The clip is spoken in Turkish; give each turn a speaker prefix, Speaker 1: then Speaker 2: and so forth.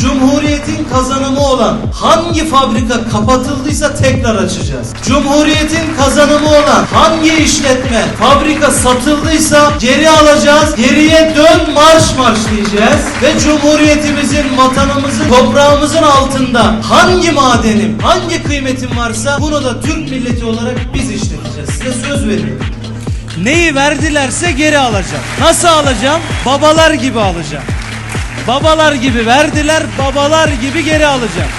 Speaker 1: Cumhuriyetin kazanımı olan hangi fabrika kapatıldıysa tekrar açacağız. Cumhuriyetin kazanımı olan hangi işletme, fabrika satıldıysa geri alacağız. Geriye dön marş marş diyeceğiz. Ve Cumhuriyetimizin, vatanımızın, toprağımızın altında hangi madenim, hangi kıymetim varsa bunu da Türk milleti olarak biz işleteceğiz. Size söz veriyorum. Neyi verdilerse geri alacağım. Nasıl alacağım? Babalar gibi alacağım. Babalar gibi verdiler, babalar gibi geri alacağım.